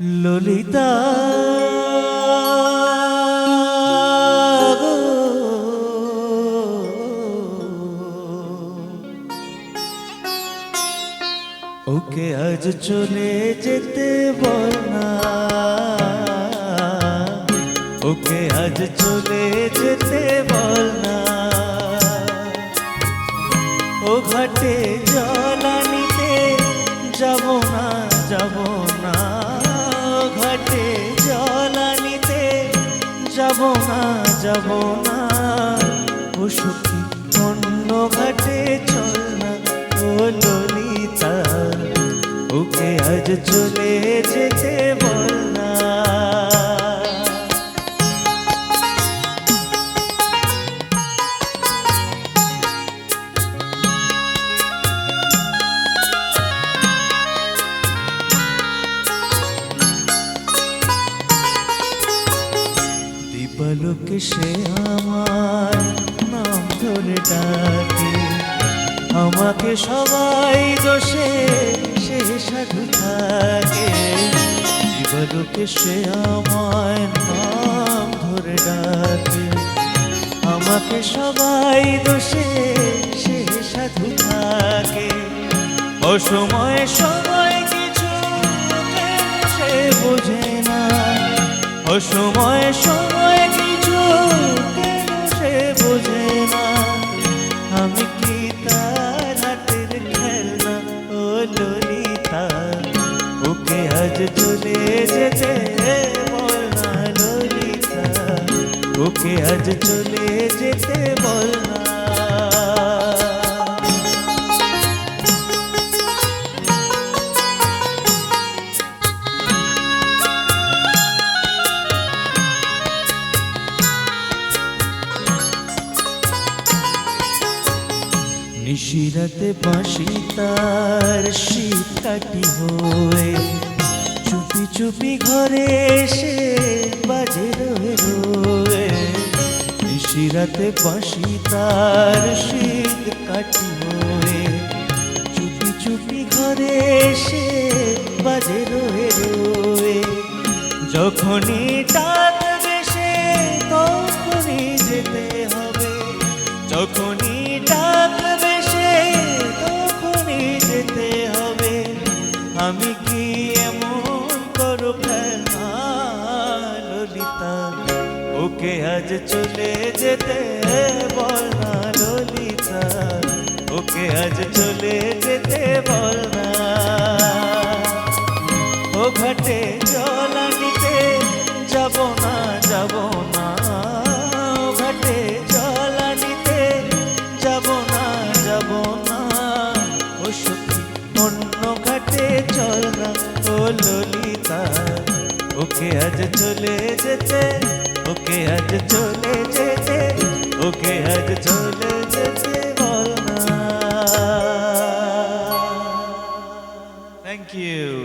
ললিতা ওকে আজ চলে যেতে বল না ওকে আজ চলে যেতে বল না ও ঘাটে জল আনিতে যাব না যাব না। ঘাটে জল নিতে যাব না যাব না। ও সখী, অন্য ঘাটে চল না, ও ললিতা ওকে আজ চলে যেতে দীপালোকে সে আমার নাম ধরে ডাকে। আমাকে সবাই দোষে সে সাধু থাকে। দীপালোকে সে আমার নাম ধরে ডাকে। আমাকে সবাই দোষে সে সাধু থাকে। অসময়ে সময় কিছু সে বোঝে না। অসময় সময় আজ চলে যেতে বল না ললিতা ওকে আজ চলে যেতে বল না নিশিরাতে বাঁশি তার শীত কাটি হয়ে চুপি চুপি ঘরে এসে বাজে রয়ে রয়ে। নিশিরাতে বাঁশি, তার শীত কাটি হয়ে চুপি চুপি ঘরে এসে বাজে রয়ে রয়ে। যখনই ডাকবে সে তখনই যেতে হবে। যখনই ডাকবে সে তখনই যেতে হবে। আমি কি ওকে আজ চলে যেতে বল না ললিতা ওকে আজ চলে যেতে বল না। ও ঘাটে জল আনিতে যাব না যাব না। ও ঘাটে জল যাব না যাব না। ও সখী অন্য ঘাটে চল না, ও ললিতা ওকে আজ চলে যেতে ওকে আজ চলে যেতে ওকে আজ চলে যেতে বল না থ্যাংক ইউ